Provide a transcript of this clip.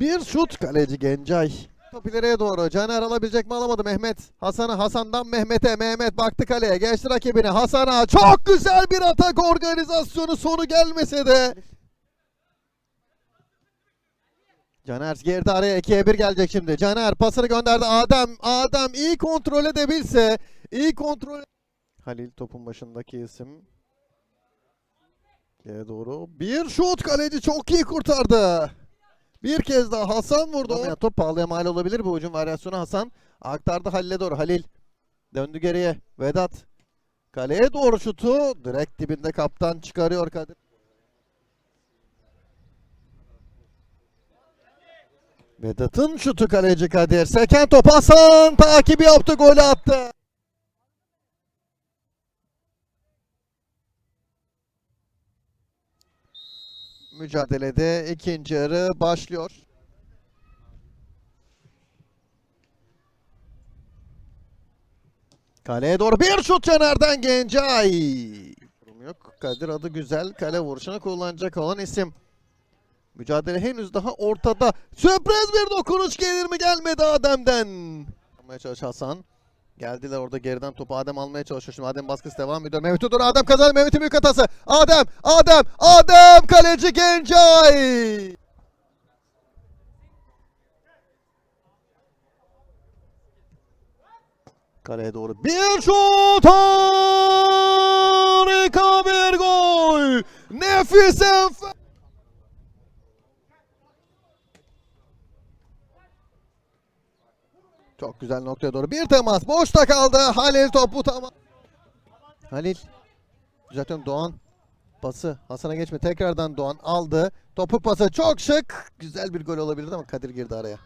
Bir şut kaleci Gencay. Top ileriye doğru. Caner alabilecek mi alamadı Mehmet. Hasan'a Hasan'dan Mehmet'e. Mehmet baktı kaleye. Geçti rakibine. Hasan'a çok güzel bir atak organizasyonu sonu gelmese de. Caner girdi araya 2'ye 1 gelecek şimdi. Caner pasını gönderdi. Adem. Adem iyi kontrol edebilse. iyi kontrol. Halil topun başındaki isim. Geri doğru. Bir şut kaleci çok iyi kurtardı. Bir kez daha Hasan vurdu. Ama top pahalıya mal olabilir bu hücum varyasyonu Hasan. Aktardı Halil'e doğru. Halil döndü geriye. Vedat kaleye doğru şutu direkt dibinde kaptan çıkarıyor Kadir. Vedat'ın şutu kaleci Kadir. Seken top Hasan takibi yaptı golü attı. Mücadelede ikinci yarı başlıyor. Kaleye doğru bir şut Caner'den Gencay. Yok. Kadir adı güzel. Kale vuruşunu kullanacak olan isim. Mücadele henüz daha ortada. Sürpriz bir dokunuş gelir mi gelmedi Adem'den. Almaya çalış Hasan. Geldiler orada geriden topu Adem almaya çalışıyor. Şimdi Adem baskısı devam ediyor. Mehmet'e doğru Adem kazandı. Mehmet'in büyük hatası. Adem, Adem, Adem kaleci Gencay. Kaleye doğru bir şut harika bir gol. Nefis enf- Çok güzel noktaya doğru bir temas boşta kaldı. Halil topu tamam. Halil. Düzeltiyorum Doğan. Pası Hasan'a geçme tekrardan Doğan aldı. Topu pası çok şık. Güzel bir gol olabilirdi ama Kadir girdi araya.